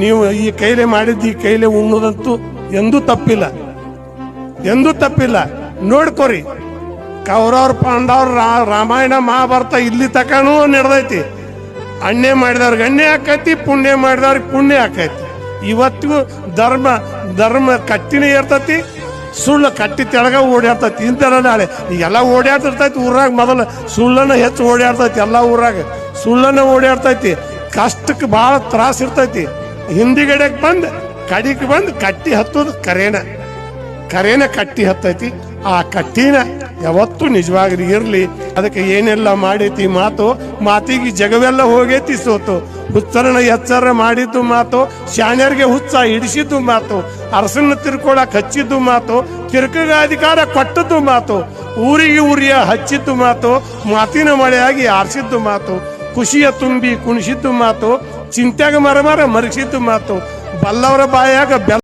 ನೀವು ಈ ಕೈಲೆ ಮಾಡಿದ್ದು, ಈ ಕೈಲೆ ಉಣ್ಣುದಂತೂ ಎಂದೂ ತಪ್ಪಿಲ್ಲ. ಎಂದೂ ತಪ್ಪಿಲ್ಲ. ನೋಡ್ಕೊರಿ. ಕೌರವ್ರ ಪಾಂಡವ್ರ ರಾಮಾಯಣ ಮಹಾಭಾರತ ಇಲ್ಲಿ ತಕನೂ ನಡೆದೈತಿ. ಅಣ್ಣೆ ಮಾಡಿದವ್ರಿಗೆ ಅಣ್ಣೆ ಆಕೈತಿ, ಪುಣ್ಯ ಮಾಡಿದವ್ರಿಗೆ ಪುಣ್ಯ ಆಕೈತಿ. ಇವತ್ತಿಗೂ ಧರ್ಮ ಧರ್ಮ ಕಟ್ಟಿನ ಇರ್ತೈತಿ, ಸುಳ್ಳು ಕಟ್ಟಿ ತೆಳಗ ಓಡಾಡ್ತೈತಿ ಇಂಥಲ್ಲ ನಾಳೆ ಈಗೆಲ್ಲ ಓಡಾಡ್ತಿರ್ತೈತಿ ಊರಾಗ ಮೊದಲು ಸುಳ್ಳನ್ನ ಹೆಚ್ಚು ಓಡಾಡ್ತೈತಿ ಎಲ್ಲ ಊರಾಗ. ಸುಳ್ಳನ್ನ ಓಡಾಡ್ತೈತಿ ಕಷ್ಟಕ್ಕೆ ಭಾಳ ತ್ರಾಸ ಇರ್ತೈತಿ. ಹಿಂದಿಗಡೆಗೆ ಬಂದು, ಕಡಿಗೆ ಬಂದು ಕಟ್ಟಿ ಹತ್ತೋದು ಕರೇನ. ಕರೇನ ಕಟ್ಟಿ ಹತ್ತೈತಿ. ಆ ಕಟ್ಟಿನ ಯಾವತ್ತೂ ನಿಜವಾಗ್ಲಿ ಇರ್ಲಿ. ಅದಕ್ಕೆ ಏನೆಲ್ಲ ಮಾಡೈತಿ ಮಾತು, ಮಾತಿಗೆ ಜಗವೆಲ್ಲ ಹೋಗೈತಿ ಸೋತು. ಹುಚ್ಚರಣ ಎಚ್ಚರ ಮಾಡಿದ್ದು ಮಾತು, ಶಾಣ್ಯರಿಗೆ ಹುಚ್ಚ ಹಿಡಿಸಿದ್ದು ಮಾತು, ಅರಸನ್ನ ತಿರ್ಕೊಳಕ್ ಹಚ್ಚಿದ್ದು ಮಾತು, ಕಿರ್ಕಗ ಅಧಿಕಾರ ಕೊಟ್ಟದ್ದು ಮಾತು, ಊರಿಗೆ ಊರಿಯ ಹಚ್ಚಿದ್ದು ಮಾತು, ಮಾತಿನ ಮಳೆಯಾಗಿ ಆರಿಸಿದ್ದು ಮಾತು. ಖುಷಿಯ ತುಂಬಿ ಕುಣಿಸಿದ್ದು ಮಾತು ಚಿಂತ್ಯಾಗ ಮರ ಮರ ಮರಗಿಸಿದ್ದು ಮಾತು ಬಲ್ಲವರ ಬಾಯಾಗ ಬೆಲ್ಲ